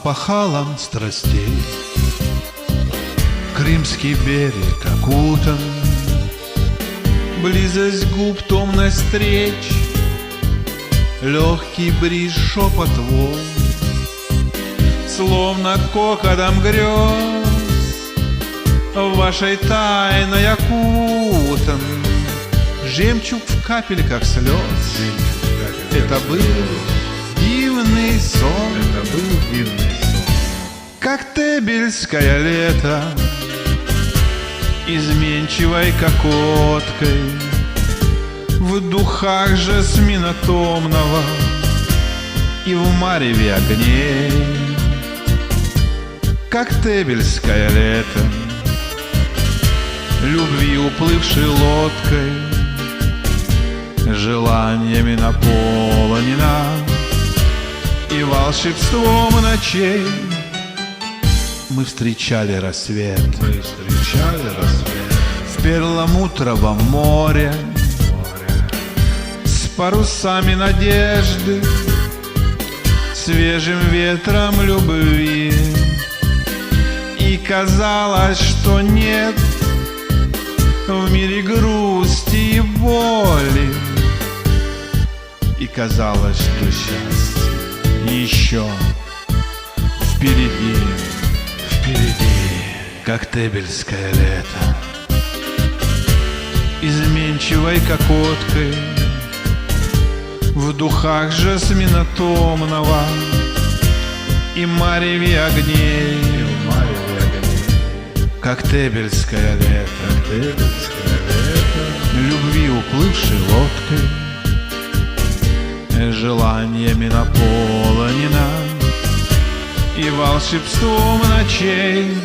опахалом страстей. Крымский берег окутан, Близость губ томность встреч, Легкий бриз шепот волн, Словно кокодом грез, В вашей тайной окутан, Жемчуг в капельках слез. Это был дивный сон, Коктебельское лето Изменчивой кокоткой В духах жасмина томного И в мареве огней. Коктебельское лето Любви уплывшей лодкой Желаниями наполнена И волшебством ночей Мы встречали рассвет. Мы встречали рассвет. В перламутровом море. С парусами надежды Свежим ветром любви. И казалось, что нет В мире грусти и боли И казалось, что счастье еще Впереди Коктебельское лето. Изменчивой кокоткой В духах жасмина томного И мареве огней. Огни Коктебельское лето лето. Любви уплывшей лодкой Желаниями наполнена И волшебством ночей